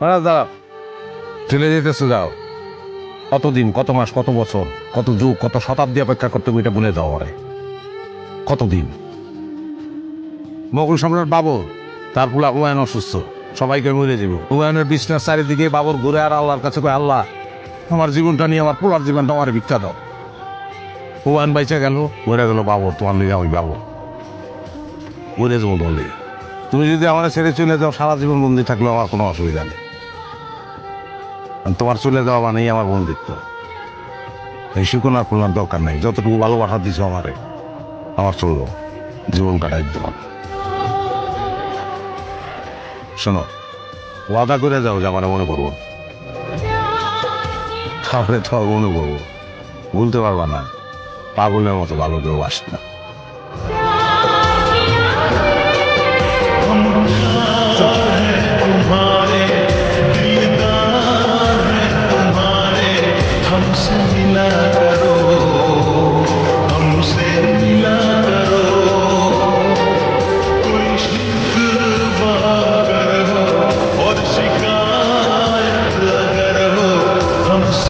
হ্যাঁ দাঁড়া চলে যেতেছে যাও। কতদিন, কত মাস, কত বছর, কত যুগ, কত শতাব্দী অপেক্ষা করতে হবে এটা বলে দাও আমারে কতদিন? মোগল সম্রাট বাবর, তার ফুলা হুমায়ুন অসুস্থ, সবাইকে মরে যাব হুমায়ুনের বিছনার চারিদিকে বাবর ঘুরে আর আল্লাহর কাছে কয়, আল্লাহ, আমার জীবনটা নিয়ে আমার পুরার জীবনটা আমার ভিক্ষা দাও। হুমায়ুন বাইচা গেল, মরে গেল বাবর, তোমার লিগে আমি বাবর। মরে যাব বলে তুমি যদি আমার ছেড়ে চলে যাও, সারা জীবন বন্দি থাকলে আমার কোনো অসুবিধা নেই। আর তোমার চলে যাওয়া মানেই আমার বন্দিত্ব এই শিকোনার কোনো দরকার নেই। যতটুকু ভালোবাসা দিছো আমারে, আমার চলল জীবন কাটাই তোমার শোনো, ওয়াদা করে যাও যে আমার মনে করব। তাহলে তো মনে করব। বলতে পারবা না। পাগলের মতো ভালো কেউ আসে না। না করো।